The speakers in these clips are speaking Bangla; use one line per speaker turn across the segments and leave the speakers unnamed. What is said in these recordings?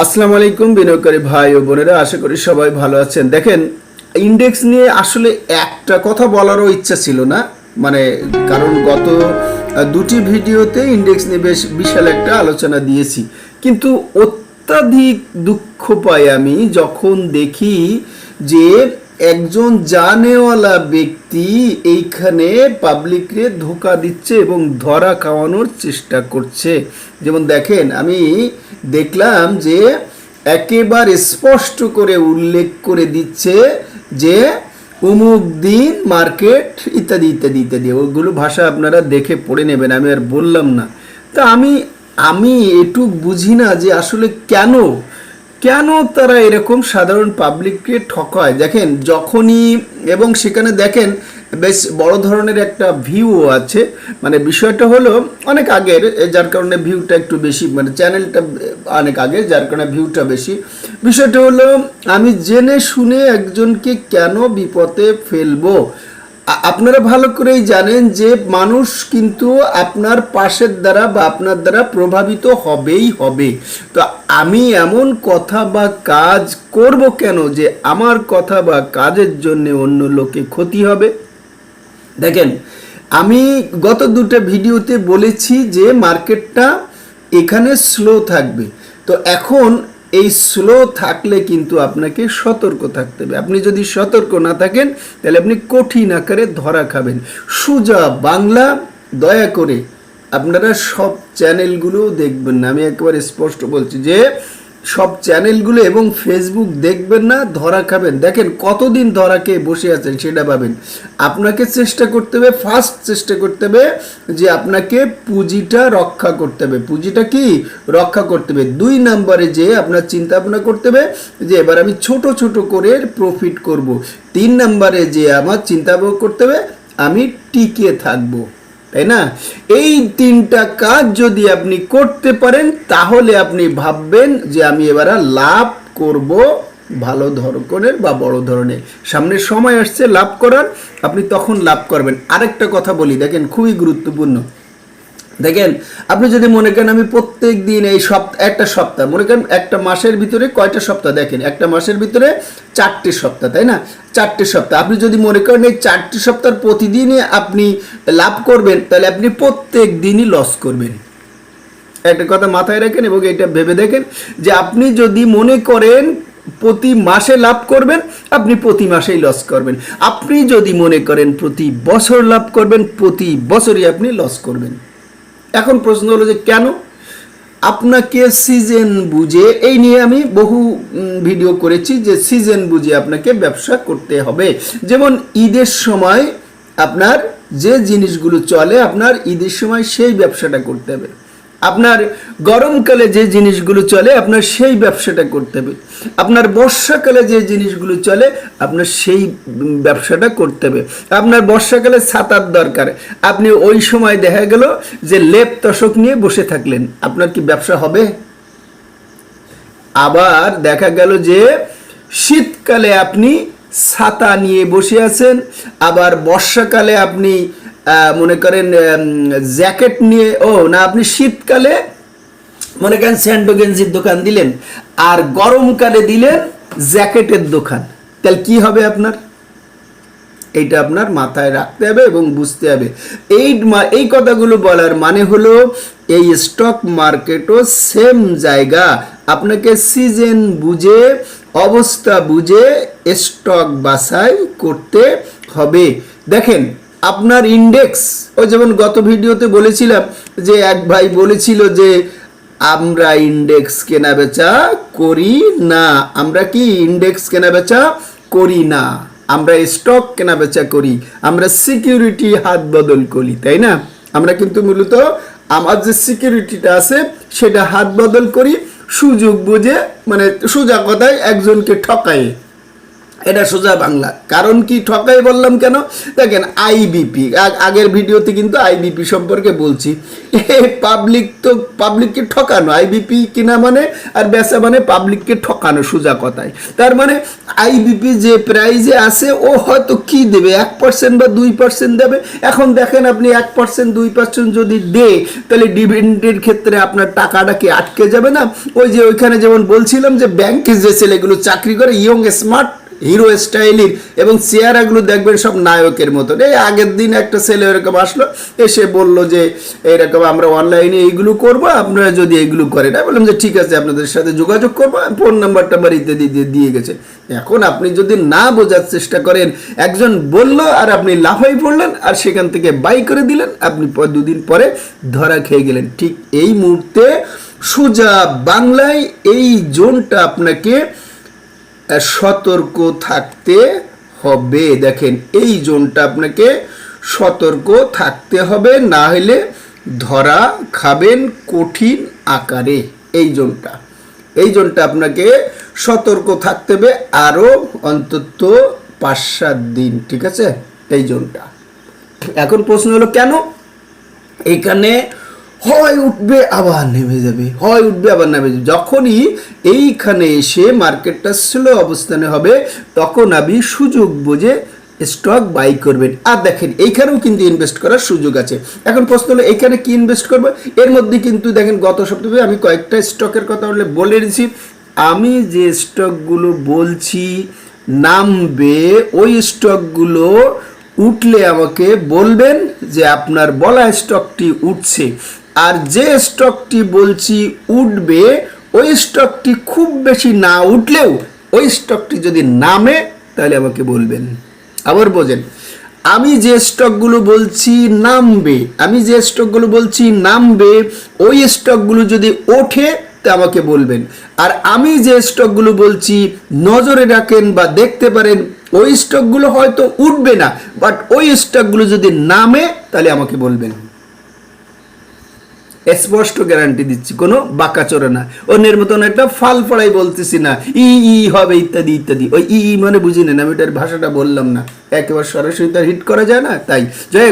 আসসালামু আলাইকুম বিনিয়োগকারী ভাই ও বোনেরা, আশা করি সবাই ভালো আছেন। দেখেন ইন্ডেক্স নিয়ে আসলে একটা কথা বলারও ইচ্ছা ছিল না। মানে কারণ গত দুটি ভিডিওতে ইন্ডেক্স নিয়ে বেশ বিশাল একটা আলোচনা দিয়েছি। কিন্তু অত্যাধিক দুঃখ পাই আমি যখন দেখি যে একজন জানেওয়ালা ব্যক্তি এইখানে পাবলিককে ধোকা দিচ্ছে এবং ধরা খাওয়ানোর চেষ্টা করছে। যেমন দেখেন, আমি দেখলাম যে একেবারে স্পষ্ট করে উল্লেখ করে দিচ্ছে যে অমুক দিন মার্কেট ইত্যাদি ইত্যাদি ইত্যাদি। ওগুলো ভাষা আপনারা দেখে পড়ে নেবেন, আমি আর বললাম না। তা আমি আমি এটুক বুঝি না যে আসলে কেন কেন তারা এরকম সাধারণ পাবলিককে ঠকায়? দেখেন, যখনই এবং সেখানে দেখেন বেশ বড় ধরনের একটা ভিউ আছে। মানে বিষয়টা হলো, অনেক আগের যার কারণে ভিউটা একটু বেশি মানে চ্যানেলটা অনেক আগে, যার কারণে ভিউটা বেশি। বিষয়টা হলো, আমি জেনে শুনে একজনকে কেন বিপদে ফেলব? আপনারা ভালো করেই জানেন যে মানুষ কিন্তু আপনার পাশের দ্বারা বা আপনার দ্বারা প্রভাবিত হবেই হবে। তো আমি এমন কথা বা কাজ করব কেন যে আমার কথা বা কাজের জন্য অন্য লোকে ক্ষতি হবে? দেখেন, আমি গত দুটো ভিডিওতে বলেছি যে মার্কেটটা এখানে স্লো থাকবে। তো এখন এই স্লো থাকলে কিন্তু আপনাকে সতর্ক থাকতে হবে। আপনি যদি সতর্ক না থাকেন, তাহলে আপনি কঠিন আকারে ধরা খাবেন। সুজা বাংলা, দয়া করে আপনারা সব চ্যানেলগুলো দেখবেন না। আমি একেবারে স্পষ্ট বলছি যে সব চ্যানেলগুলো এবং ফেসবুক দেখবেন না, ধরা খাবেন। দেখেন কতদিন ধরা খেয়ে বসে আছেন সেটা ভাবেন। আপনাকে চেষ্টা করতে হবে ফার্স্ট চেষ্টা করতে হবে যে আপনাকে পুঁজিটা রক্ষা করতে হবে। পুঁজিটা কি? রক্ষা করতে হবে। দুই নম্বরে যে আপনার চিন্তা ভাবনা করতে হবে যে এবার আমি ছোট ছোট করে প্রফিট করব। তিন নম্বরে যে আমার চিন্তা করতে হবে, আমি টিকে থাকব। তাই না? এই তিনটা কাজ যদি আপনি করতে পারেন, তাহলে আপনি ভাববেন যে আমি এবার লাভ করব ভালো ধরনের বা বড় ধরনের। সামনে সময় আসছে লাভ করার, আপনি তখন লাভ করবেন। আরেকটা কথা বলি, দেখেন, খুবই গুরুত্বপূর্ণ। দেখেন, আপনি যদি মনে করেন আমি প্রত্যেক দিন এই সপ্তাহ একটা সপ্তাহ, মনে করেন একটা মাসের ভিতরে কয়টা সপ্তাহ দেখেন, একটা মাসের ভিতরে চারটে সপ্তাহ, তাই না? চারটে সপ্তাহ। আপনি যদি মনে করেন এই চারটে সপ্তাহ প্রতিদিনই আপনি লাভ করবেন, তাহলে আপনি প্রত্যেক দিনই লস করবেন। একটা কথা মাথায় রাখেন এবং এটা ভেবে দেখেন যে আপনি যদি মনে করেন প্রতি মাসে লাভ করবেন, আপনি প্রতি মাসেই লস করবেন। আপনি যদি মনে করেন প্রতি বছর লাভ করবেন, প্রতি বছরই আপনি লস করবেন। এখন প্রশ্ন হলো যে কেন? আপনাকে সিজন বুঝে, এই নিয়ে আমি বহু ভিডিও করেছি যে সিজন বুঝে আপনাকে ব্যবসা করতে হবে। যেমন ঈদের সময় আপনার যে জিনিসগুলো চলে, আপনার ঈদের সময় সেই ব্যবসাটা করতে হবে। আপনার গরমকালে যে জিনিসগুলো চলে, আপনার সেই ব্যবসাটা করতে হবে। আপনার বর্ষাকালে যে জিনিসগুলো চলে, আপনার সেই ব্যবসাটা করতে হবে। আপনার বর্ষাকালে ছাতার দরকার। আপনি ওই সময় দেখা গেল যে লেপ তশক নিয়ে বসে থাকলেন। আপনার কি ব্যবসা হবে? আবার দেখা গেল যে শীতকালে আপনি ছাতা নিয়ে বসে আছেন, আবার বর্ষাকালে আপনি মনে করেন জ্যাকেট নিয়ে, ও, না, আপনি শীতকালে, মনে করেন স্যান্ডো গেঞ্জির দোকান দিলেন, আর গরমকালে দিলেন জ্যাকেটের দোকান। তাহলে কি হবে আপনার? এইটা আপনার মাথায় রাখতে হবে এবং বুঝতে হবে। এই এই কথাগুলো বলার মানে হলো, এই স্টক মার্কেটও সেম জায়গা। আপনাকে সিজন বুঝে, অবস্থা বুঝে স্টক বাছাই করতে হবে। দেখেন আপনার ইন্ডেক্স ও যেমন গত ভিডিওতে বলেছিলাম যে এক ভাই বলেছিল যে, আমরা ইন্ডেক্স কেনা বেচা করি না। আমরা কি ইন্ডেক্স কেনা বেচা করি না? আমরা স্টক কেনা বেচা করি। আমরা সিকিউরিটি হাত বদল করি। তাই না? আমরা কিন্তু মূলত আমার যে সিকিউরিটিটা আছে, সেটা হাত বদল করি, সুযোগ বুঝে মানে সোজা কথায় একজনকে ঠকায়। এটা সোজা বাংলা। কারণ কি ঠকাই বললাম কেন? দেখেন আইবিপি আগের ভিডিওতে কিন্তু আইবিপি সম্পর্কে বলছি। পাবলিক তো পাবলিককে ঠকানো আইবিপি কিনা মানে আর বেচা মানে পাবলিককে ঠকানো, সোজা কথায়। তার মানে আইবিপি যে প্রাইজে আছে, ও হয়তো কি দেবে? এক পার্সেন্ট বা দুই পার্সেন্ট দেবে? এখন দেখেন আপনি এক পার্সেন্ট দুই পার্সেন্ট যদি দে তাহলে ডিভিডেন্ডের ক্ষেত্রে আপনার টাকাটা কি আটকে যাবে না? ওই যে ওইখানে যেমন বলছিলাম যে ব্যাংকে যে ছেলেগুলো চাকরি করে ইয়ং স্মার্ট হিরো স্টাইলির এবং চেহারাগুলো দেখবেন সব নায়কের মতন। এই আগের দিন একটা ছেলে এরকম আসলো, এসে বলল যে এরকম আমরা অনলাইনে এইগুলো করব, আপনারা যদি এইগুলো করেন। আমি বললাম যে, ঠিক আছে, আপনাদের সাথে যোগাযোগ করব ফোন নাম্বার টাম্বার ইত্যাদি দিয়ে দিয়ে গেছে। এখন আপনি যদি না বোঝার চেষ্টা করেন, একজন বলল আর আপনি লাফাই পড়লেন আর সেখান থেকে বাই করে দিলেন, আপনি দুদিন পরে ধরা খেয়ে গেলেন। ঠিক এই মুহূর্তে সোজা বাংলায় এই জোনটা আপনাকে সতর্ক থাকতে হবে। দেখেন, এই জোনটা আপনাকে সতর্ক থাকতে হবে, না হলে ধরা খাবেন কঠিন আকারে। এই জোনটা এই জোনটা আপনাকে সতর্ক থাকতে হবে আরও অন্তত পাঁচ সাত দিন, ঠিক আছে? এই জোনটা। এখন প্রশ্ন হলো কেন? এখানে হয় উঠবে, আবার নেমে যাবে। হয় উঠবে, আবার নেমে যাবে। যখনই এইখানে এসে মার্কেটটা স্লো অবস্থানে হবে, তখন আপনি সুযোগ বুঝে স্টক বাই করবেন। আর দেখেন, এইখানেও কিন্তু ইনভেস্ট করার সুযোগ আছে। এখন প্রশ্ন হলো, এইখানে কি ইনভেস্ট করব? এর মধ্যে কিন্তু দেখেন, গত সপ্তাহে আমি কয়েকটা স্টকের কথা বলে বলে দিয়েছি। আমি যে স্টকগুলো বলছি, নামবে, ওই স্টকগুলো উঠলে আমাকে বলবেন যে আপনার বলা স্টকটি উঠছে। আর যে স্টকটি বলছি উঠবে, ওই স্টকটি খুব বেশি না উঠলেও ওই স্টকটি যদি নামে, তাহলে আমাকে বলবেন। আবার বোঝেন আমি যে স্টকগুলো বলছি নামবে, আমি যে স্টকগুলো বলছি নামবে, ওই স্টকগুলো যদি ওঠে, তা আমাকে বলবেন। আর আমি যে স্টকগুলো বলছি নজরে রাখেন বা দেখতে পারেন, ওই স্টকগুলো হয়তো উঠবে না বাট ওই স্টকগুলো যদি নামে, তাহলে আমাকে বলবেন। স্পষ্ট গ্যারান্টি দিচ্ছি, কোনো বাঁকাচোরা না। অন্যের মতন একটা ফাল ফড়াই বলতেছি না, ই ই, হবে ইত্যাদি ইত্যাদি। ওই ই ই মানে বুঝি নেন আমি এটার ভাষাটা বললাম না। একেবারে সরাসরি তার হিট করা যায় না, তাই। যাই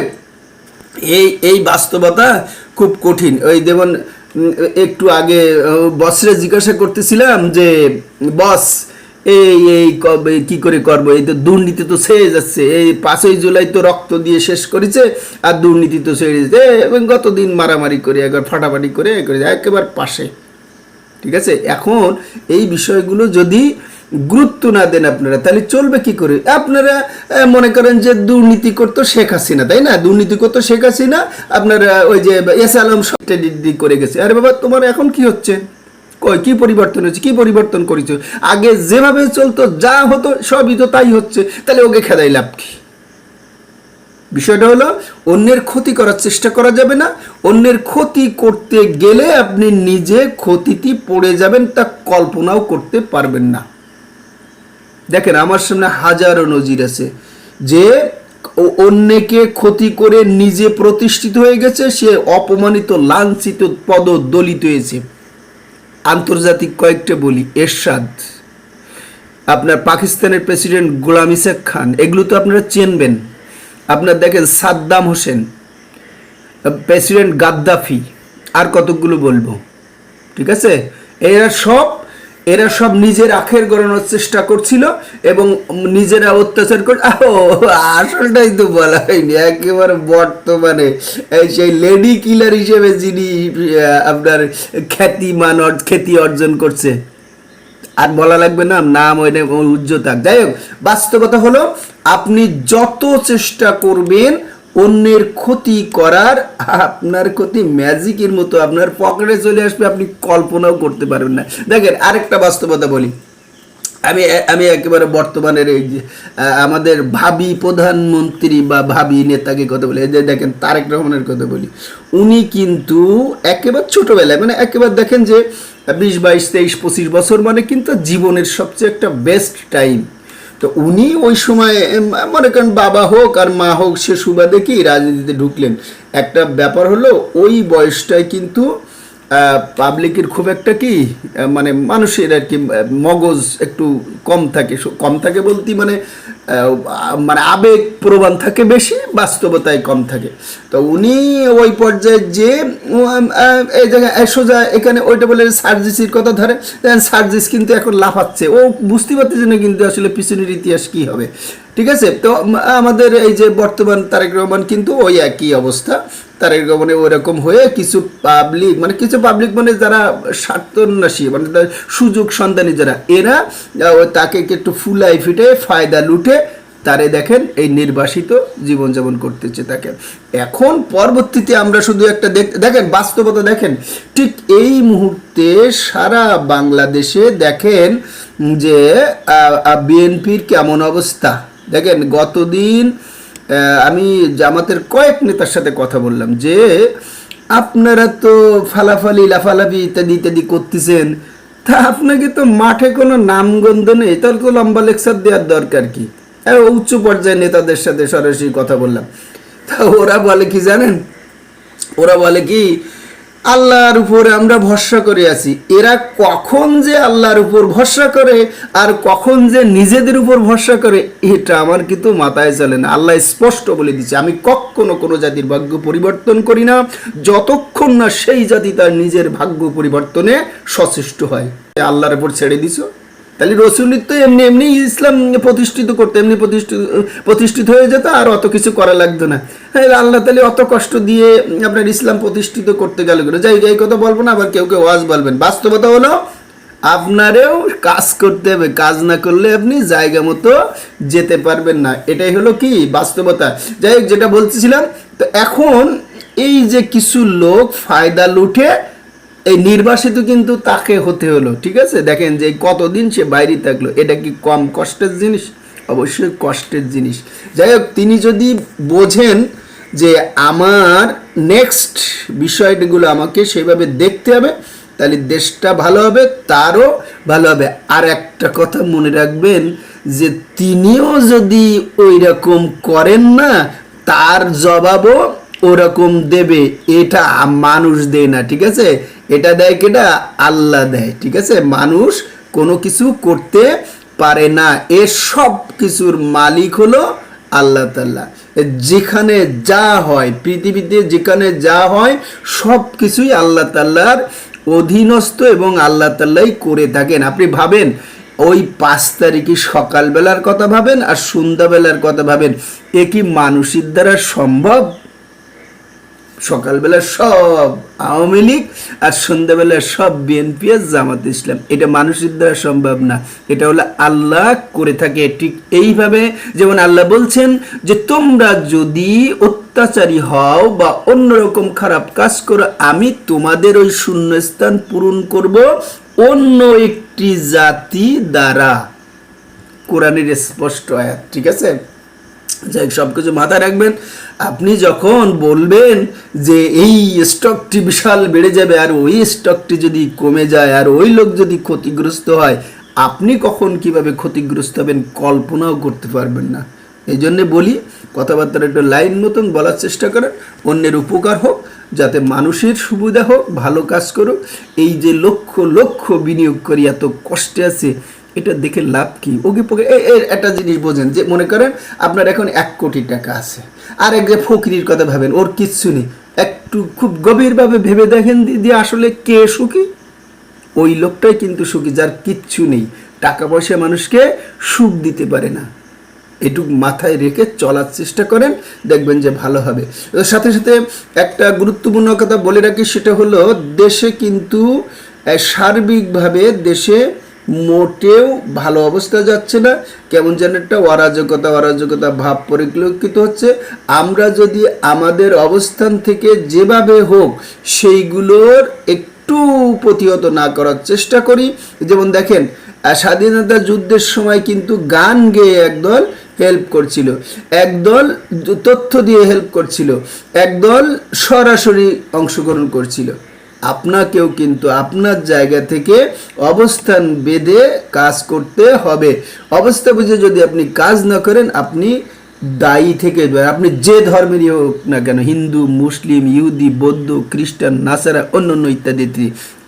এই এই বাস্তবতা খুব কঠিন। ওই যেমন একটু আগে বসরে জিজ্ঞাসা করতেছিলাম যে, বস এই এই, কবে, কি করে করব? এই তো দুর্নীতি তো ছেড়ে যাচ্ছে। এই পাঁচই জুলাই তো রক্ত দিয়ে শেষ করেছে, আর দুর্নীতি তো ছেড়ে যাচ্ছে এবং গতদিন মারামারি করে, একবার ফাটাফাটি করে করে একেবারে পাশে। ঠিক আছে? এখন এই বিষয়গুলো যদি গুরুত্ব না দেন আপনারা, তাহলে চলবে কি করে? আপনারা মনে করেন যে দুর্নীতি করতো শেখ হাসিনা, তাই না? দুর্নীতি করতো শেখ হাসিনা, আপনারা ওই যে এস আলম করে গেছে। আরে বাবা, তোমার এখন কি হচ্ছে? কি পরিবর্তন হচ্ছে কি পরিবর্তন করেছ? আগে যেভাবে চলতো, যা হতো, সবই তো তাই হচ্ছে। তাহলে ওকে খেদাই লাভ কি? বিষয়টা হলো, অন্যের ক্ষতি করার চেষ্টা করা যাবে না। অন্যের ক্ষতি করতে গেলে আপনি নিজে ক্ষতিতে পড়ে যাবেন, তা কল্পনাও করতে পারবেন না। দেখেন, আমার সামনে হাজারো নজির আছে যে অন্যকে ক্ষতি করে নিজে প্রতিষ্ঠিত হয়ে গেছে, সে অপমানিত, লাঞ্ছিত পদ দলিত হয়েছে। আন্তর্জাতিক কয়েকটা বলি, এরশাদ, আপনার পাকিস্তানের প্রেসিডেন্ট গোলাম ইসাক খান, এগুলো তো আপনারা চেনবেন। আপনার দেখেন সাদ্দাম হোসেন, প্রেসিডেন্ট গাদ্দাফি, আর কতকগুলো বলব, ঠিক আছে? এরা সব এরা সব নিজের আখের গড়ানোর চেষ্টা করছিল এবং নিজেরা অত্যাচার করে আসলটাই তো বলা হয়নি, একেবারে বর্তমানে। সেই লেডি কিলার হিসেবে যিনি আপনার খ্যাতিমান অর- খ্যাতি অর্জন করছে। আর বলা লাগবে না, নাম ওই উজ্জ্বল থাক যাই হোক, বাস্তবতা হলো, আপনি যত চেষ্টা করবেন অন্যের ক্ষতি করার, আপনার ক্ষতি ম্যাজিকের মতো আপনার পকেটে চলে আসবে, আপনি কল্পনাও করতে পারবেন না। দেখেন, আরেকটা বাস্তবতা বলি। আমি আমি একেবারে বর্তমানের এই যে আমাদের ভাবি প্রধানমন্ত্রী বা ভাবি নেতাকে কথা বলি। যে দেখেন, তারেক রহমানের কথা বলি। উনি কিন্তু একেবারে ছোটোবেলায় মানে একেবারে দেখেন যে, বিশ, বাইশ, তেইশ, পঁচিশ বছর মানে কিন্তু জীবনের সবচেয়ে একটা বেস্ট টাইম তো উনি ওই সময় মনে করেন বাবা হোক আর মা হোক, সে সুবাদে কি রাজনীতিতে ঢুকলেন। একটা ব্যাপার হলো, ওই বয়সটায় কিন্তু পাবলিকের খুব একটা কি মানে মানুষের আর কি মগজ একটু কম থাকে। কম থাকে বলতে মানে মানে আবেগ প্রবণ থাকে বেশি বাস্তবতায় কম থাকে। তো উনি ওই পর্যায়ে যে এই জায়গায় সোজা এখানে ওইটা বলে সার্জিসির কথা ধরে সার্জিস কিন্তু এখন লাফাচ্ছে। ও বুঝতে পারতেছে না কিন্তু আসলে পিছনের ইতিহাস কী হবে। ঠিক আছে? তো আমাদের এই যে বর্তমান তারেক রহমান কিন্তু ওই একই অবস্থা। তারেক রহমানে ওরকম হয়ে কিছু পাবলিক মানে কিছু পাবলিক মানে যারা স্বার্থন্যাসী মানে সুযোগ সন্ধানী যারা, এরা তাকে একটু ফুলাই ফিটে ফায়দা লুটে তারে দেখেন এই নির্বাসিত জীবনযাপন করতেছে তাকে। এখন পরবর্তীতে আমরা শুধু একটা দেখ- দেখেন, বাস্তবতা দেখেন, ঠিক এই মুহূর্তে সারা বাংলাদেশে দেখেন যে বিএনপির কেমন অবস্থা। দেখেন, গতদিন আমি জামাতের কয়েক নেতার সাথে কথা বললাম যে, আপনারা তো ফালাফালি, লাফালাফি ইত্যাদি ইত্যাদি করতেছেন, তা আপনাকে তো মাঠে কোনো নামগন্ধ নেই তাহলে তো লম্বা লেকচার দেওয়ার দরকার কি? উচ্চ পর্যায়ের নেতাদের সাথে সরাসরি কথা বললাম। তা ওরা বলে কি জানেন? ওরা বলে কি আল্লাহর উপরে আমরা ভরসা করে আছি। এরা কখন যে আল্লাহর উপর ভরসা করে আর কখন যে নিজেদের উপর ভরসা করে, এটা আমার কিন্তু মাথায় চলে না। আল্লাহ স্পষ্ট বলে দিচ্ছে, আমি কখনো কোনো জাতির ভাগ্য পরিবর্তন করি না, যতক্ষণ না সেই জাতি তার নিজের ভাগ্য পরিবর্তনে সচেষ্ট হয়। আল্লাহর উপর ছেড়ে দিছো? তাহলে রসুলির তো এমনি এমনি ইসলাম প্রতিষ্ঠিত করতে, এমনি প্রতিষ্ঠিত প্রতিষ্ঠিত হয়ে যেত, আর অত কিছু করা লাগতো না। হ্যাঁ আল্লাহ তাহলে অত কষ্ট দিয়ে আপনার ইসলাম প্রতিষ্ঠিত করতে গেল কেন? যাই এই কথা বলব না, আবার কেউ কেউ ওয়াজ বলবেন। বাস্তবতা হলো, আপনারেও কাজ করতে হবে, কাজ না করলে আপনি জায়গা মতো যেতে পারবেন না। এটাই হলো কি? বাস্তবতা। যাই হোক, যেটা বলতেছিলাম, তো এখন এই যে কিছু লোক ফায়দা লুটে এই নির্বাসিত কিন্তু তাকে হতে হলো, ঠিক আছে? দেখেন যে কতদিন সে বাইরে থাকল, এটা কি কম কষ্টের জিনিস? অবশ্যই কষ্টের জিনিস। যাই হোক, তিনি যদি বোঝেন যে আমার নেক্সট বিষয়গুলো আমাকে সেভাবে দেখতে হবে, তাহলে দেশটা ভালো হবে, তারও ভালো হবে। আর একটা কথা মনে রাখবেন যে তিনিও যদি ওই রকম করেন না, তার জবাবও ওরকম দেবে, এটা মানুষ দেয় না, ঠিক আছে? এটা দেয় কেটা আল্লাহ দেয়, ঠিক আছে? মানুষ কোনো কিছু করতে পারে না। এ সব কিছুর মালিক হলো আল্লাহ তাল্লাহ যেখানে যা হয়, পৃথিবীতে যেখানে যা হয়, সব কিছুই আল্লাহ তাল্লাহর অধীনস্থ এবং আল্লাহ তাল্লাহ করে থাকেন। আপনি ভাবেন, ওই পাঁচ তারিখে সকালবেলার কথা ভাবেন আর সন্ধ্যাবেলার কথা ভাবেন, এ কি মানুষের দ্বারা সম্ভব? সকালবেলা সব আওয়ামী লীগ আর সন্ধ্যাবেলা সব বিএনপি আর জামাত ইসলাম। এটা মানুষের দ্বারা সম্ভব না। এটা হলো আল্লাহ করে থাকে। ঠিক এইভাবে যেমন আল্লাহ বলছেন যে, তোমরা যদি অত্যাচারী হও বা অন্যরকম খারাপ কাজ করো, আমি তোমাদের ওই শূন্যস্থান পূরণ করব অন্য একটি জাতি দ্বারা। কোরআনের স্পষ্ট আয়াত, ঠিক আছে? যাই সব কিছু মাথায় রাখবেন। আপনি যখন বলবেন যে এই স্টকটি বিশাল বেড়ে যাবে আর ওই স্টকটি যদি কমে যায় আর ওই লোক যদি ক্ষতিগ্রস্ত হয়, আপনি কখন কীভাবে ক্ষতিগ্রস্ত হবেন কল্পনাও করতে পারবেন না। এই জন্যে বলি, কথাবার্তার একটু লাইন মতন বলার চেষ্টা করেন, অন্যের উপকার হোক, যাতে মানুষের সুবিধা হোক, ভালো কাজ করুক। এই যে লক্ষ লক্ষ বিনিয়োগ করি এত কষ্টে আছে এটা দেখে লাভ কি? ওকে পোকে এর একটা জিনিস বোঝেন যে মনে করেন আপনার এখন এক কোটি টাকা আছে। আর এক যে ফকিরির কথা ভাবেন, ওর কিচ্ছু নেই। একটু খুব গভীরভাবে ভেবে দেখেন দিদি আসলে কে সুখী? ওই লোকটাই কিন্তু সুখী, যার কিচ্ছু নেই। টাকা পয়সা মানুষকে সুখ দিতে পারে না। এটুক মাথায় রেখে চলার চেষ্টা করেন, দেখবেন যে ভালো হবে। সাথে সাথে একটা গুরুত্বপূর্ণ কথা বলে রাখি, সেটা হলো দেশে কিন্তু সার্বিকভাবে দেশে মোটেও ভালো অবস্থা যাচ্ছে না। কেমন যেন একটা অরাজকতা অরাজকতা ভাব পরিলক্ষিত হচ্ছে। আমরা যদি আমাদের অবস্থান থেকে যেভাবে হোক সেইগুলোর একটু প্রতিহত না করার চেষ্টা করি। যেমন দেখেন স্বাধীনতা যুদ্ধের সময় কিন্তু গান গেয়ে একদল হেল্প করছিল। একদল তথ্য দিয়ে হেল্প করছিল। একদল সরাসরি অংশগ্রহণ করছিল। আপনাকেও কিন্তু আপনার জায়গা থেকে অবস্থান বেঁধে কাজ করতে হবে। অবস্থা বুঝে যদি আপনি কাজ না করেন, আপনি দায়ী থেকে আপনি যে ধর্মেরই হোক না কেন, হিন্দু, মুসলিম, ইহুদি, বৌদ্ধ, খ্রিস্টান, নাসারা অন্য অন্য ইত্যাদি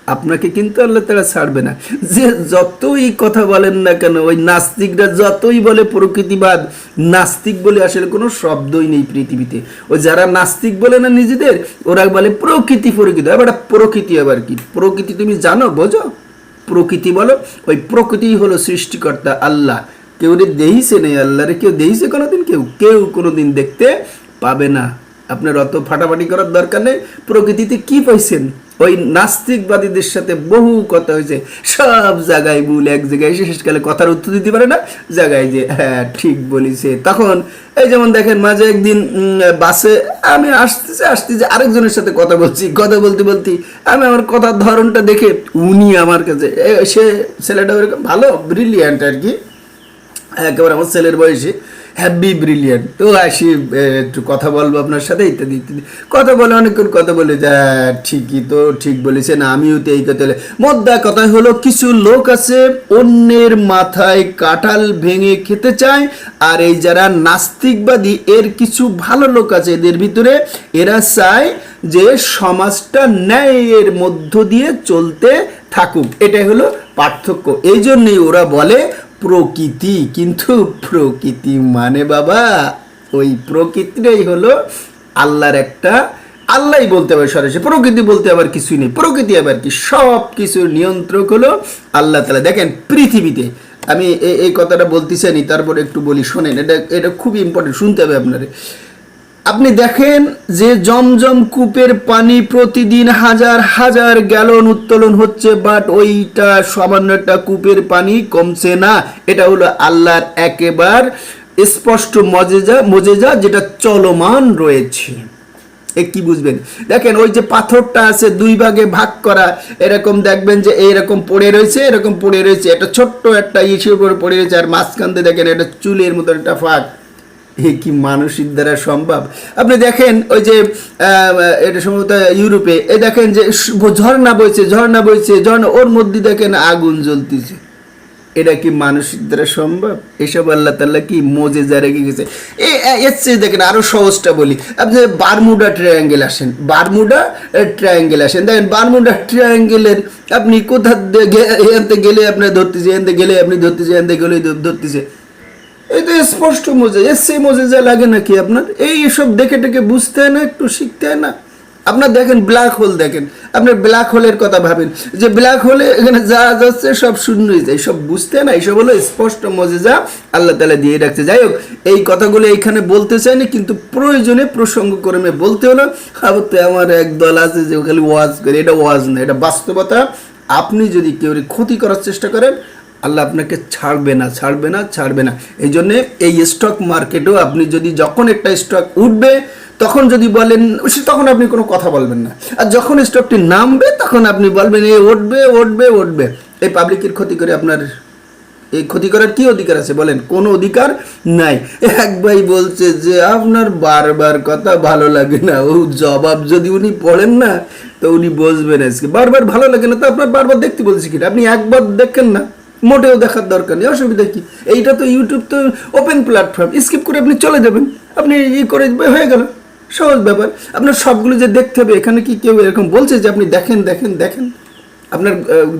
আপনাকে কিন্তু আল্লাহ তারা ছাড়বে না। যে যতই কথা বলেন না কেন, ওই নাস্তিকরা যতই বলে প্রকৃতিবাদ, নাস্তিক বলে আসলে কোনো শব্দই নেই পৃথিবীতে। ওই যারা নাস্তিক বলে না নিজেদের, ওরা বলে প্রকৃতি প্রকৃতি। আবার প্রকৃতি আবার কি? প্রকৃতি তুমি জানো, বোঝো? প্রকৃতি বলো, ওই প্রকৃতি হলো সৃষ্টিকর্তা আল্লাহ। কেউ রে দেহিছে নেই আল্লাহরে কেউ দেহিছে কোনোদিন, কেউ কেউ কোনোদিন দেখতে পাবে না। আপনার অত ফাটাফাটি করার দরকার নেই। প্রকৃতিতে কি পাইছেন? ওই নাস্তিকবাদীদের সাথে বহু কথা হয়েছে। সব জায়গায় ভুল, এক জায়গায় এসে শেষকালে কথার উত্তর দিতে পারে না। জায়গায় যে হ্যাঁ ঠিক বলিছে। তখন এই যেমন দেখেন, মাঝে একদিন বাসে আমি আসতেছে আসতেছে, আরেকজনের সাথে কথা বলছি। কথা বলতে বলতে আমি আমার কথার ধরনটা দেখে উনি আমার কাছে সে ছেলেটা ওরকম ভালো ব্রিলিয়ান্ট আর কি। একেবারে আমার ছেলের বয়সে। হ্যাপি ব্রিলিয়ান্ট তো আসি একটু কথা বলব আপনার সাথে, ইত্যাদি ইত্যাদি। কথা বলে, অনেকক্ষণ কথা বলে, যে, ঠিকই তো, ঠিক বলেছেন, আমিও তো এই কথা মোদ্দা কথা হলো, কিছু লোক আছে, অন্যের মাথায় কাঁঠাল ভেঙে খেতে চায়, আর এই যারা নাস্তিকবাদী, এর কিছু ভালো লোক আছে এদের ভিতরে, এরা চায় যে সমাজটা ন্যায়ের মধ্য দিয়ে চলতে থাকুক। এটাই হলো পার্থক্য। এই জন্যই ওরা বলে প্রকৃতি, কিন্তু প্রকৃতি মানে বাবা, ওই প্রকৃতিটাই হলো আল্লাহর একটা আল্লাহ বলতে হবে সরাসরি, প্রকৃতি বলতে আবার কিছুই নেই, প্রকৃতি আবার কি? সব কিছুর নিয়ন্ত্রক হলো আল্লাহ তালা দেখেন পৃথিবীতে, আমি এই কথাটা বলতে চাইনি, তারপরে একটু বলি, শোনেন, এটা এটা খুবই ইম্পর্টেন্ট শুনতে হবে আপনারে। আপনি দেখেন যে জমজম কূপের পানি প্রতিদিন হাজার হাজার গ্যালন উত্তোলন হচ্ছে বাট ওইটা সামান্য একটা কূপের পানি কমছে না। এটা হলো আল্লাহর একেবার স্পষ্ট মজেজা মজেজা যেটা চলমান রয়েছে। এ কি বুঝবেন? দেখেন ওই যে পাথরটা আছে, দুই ভাগে ভাগ করা। এরকম দেখবেন যে এইরকম পড়ে রয়েছে, এরকম পড়ে রয়েছে। একটা ছোট্ট একটা ইসের উপরে পড়ে রয়েছে, আর মাঝখান দিয়ে দেখেন এটা চুলের মতো একটা ফাঁক। কি মানসিক দ্বারা সম্ভব? আপনি দেখেন ওই যে এটা সম্ভবত ইউরোপে, এ দেখেন যে ঝর্ণা বইছে ঝর্ণা বইছে, ঝর্ণা, ওর মধ্যে দেখেন আগুন জ্বলতেছে। এটা কি মানসিক দ্বারা সম্ভব? এসব আল্লাহ তাল্লাহ কি মোজে যা রেখে গেছে? এর চেয়ে দেখেন আরও সহজটা বলি। আপনি বারমুডা ট্রায়াঙ্গেল আসেন, বারমুডা ট্রায়াঙ্গেল আসেন। দেখেন বারমুডা ট্রায়াঙ্গেলের আপনি কোথা গে- গেলে আপনার ধরতেছে থেকে গেলে আপনি ধরতেছে থেকে গেলে ধরতেছে। এই তো স্পষ্ট মজা এর সেই মজা যা লাগে নাকি আপনার? এই সব দেখে টেকে বুঝতে হয় না, একটু শিখতে হয় না? আপনার দেখেন ব্ল্যাক হোল দেখেন। আপনার ব্ল্যাক হোলের কথা ভাবেন। যে ব্ল্যাক হোলে এখানে যা যাচ্ছে, সব শূন্যই যায়। সব বুঝতে না। এইসব হলো স্পষ্ট মজেজা আল্লাহ তালা দিয়ে রাখছে। যাই হোক, এই কথাগুলো এইখানে বলতে চাইনি, কিন্তু প্রয়োজনে প্রসঙ্গ ক্রমে বলতে হলো আবার তো আমার এক দল আছে যে খালি ওয়াজ করে। এটা ওয়াজ না, এটা বাস্তবতা। আপনি যদি কেউ ক্ষতি করার চেষ্টা করেন আল্লাহ আপনাকে ছাড়বে না ছাড়বে না ছাড়বে না। এই জন্যে এই স্টক মার্কেটেও আপনি যদি যখন একটা স্টক উঠবে, তখন যদি বলেন, তখন আপনি কোনো কথা বলবেন না। আর যখন স্টকটি নামবে, তখন আপনি বলবেন, এ উঠবে উঠবে উঠবে। এই পাবলিকের ক্ষতি করে আপনার, এই ক্ষতি করার কি অধিকার আছে বলেন? কোনো অধিকার নাই। এক ভাই বলছে যে, আপনার বারবার কথা ভালো লাগে না। ও জবাব যদি উনি পড়েন না, তো উনি বসবেন আজকে। বারবার ভালো লাগে না, তো আপনার বারবার দেখতে বলছি কি আপনি একবার দেখেন না। মোটেও দেখার দরকার নেই। অসুবিধা কি? এইটা তো ইউটিউব তো ওপেন প্ল্যাটফর্ম স্কিপ করে আপনি চলে যাবেন। আপনি ই করে হয়ে গেল। সহজ ব্যাপার। আপনার সবগুলো যে দেখতে হবে, এখানে কি কেউ এরকম বলছে যে আপনি দেখেন দেখেন দেখেন? আপনার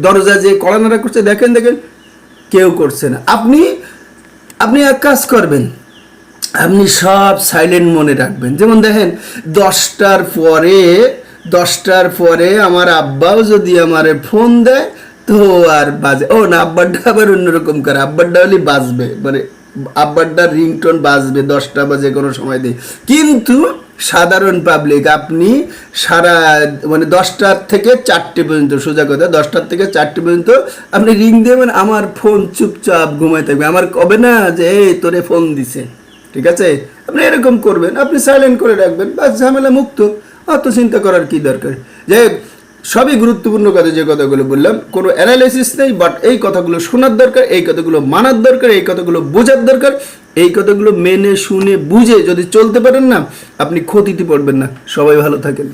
দরজা যে কড়ানাড়া করছে, দেখেন দেখেন? কেউ করছে না। আপনি আপনি এক কাজ করবেন। আপনি সব সাইলেন্ট মনে রাখবেন। যেমন দেখেন, দশটার পরে দশটার পরে আমার আব্বাও যদি আমার ফোন দেয় তো আর বাজে ও না আব্বারটা আবার অন্যরকম করে আব্বারটা হলে বাজবে মানে আব্বারটা রিংটোন বাজবে দশটা বাজে কোনো সময় দিয়ে কিন্তু সাধারণ পাবলিক আপনি সারা মানে দশটার থেকে চারটে পর্যন্ত সোজা কথা দশটার থেকে চারটে পর্যন্ত আপনি রিং দেবেন আমার ফোন চুপচাপ ঘুমাই থাকবে। আমার কবে না যে এই তোরে ফোন দিছে। ঠিক আছে? আপনি এরকম করবেন আপনি সাইলেন্ট করে রাখবেন বাস ঝামেলা মুক্ত। অত চিন্তা করার কি দরকার? হোক, সবই গুরুত্বপূর্ণ কথা যে কথাগুলো বললাম। কোনো অ্যানালাইসিস নেই বাট এই কথাগুলো শোনার দরকার, এই কথাগুলো মানার দরকার, এই কথাগুলো বোঝার দরকার, এই কথাগুলো মেনে, শুনে, বুঝে যদি চলতে পারেন না, আপনি ক্ষতিতে পড়বেন না। সবাই ভালো থাকেন।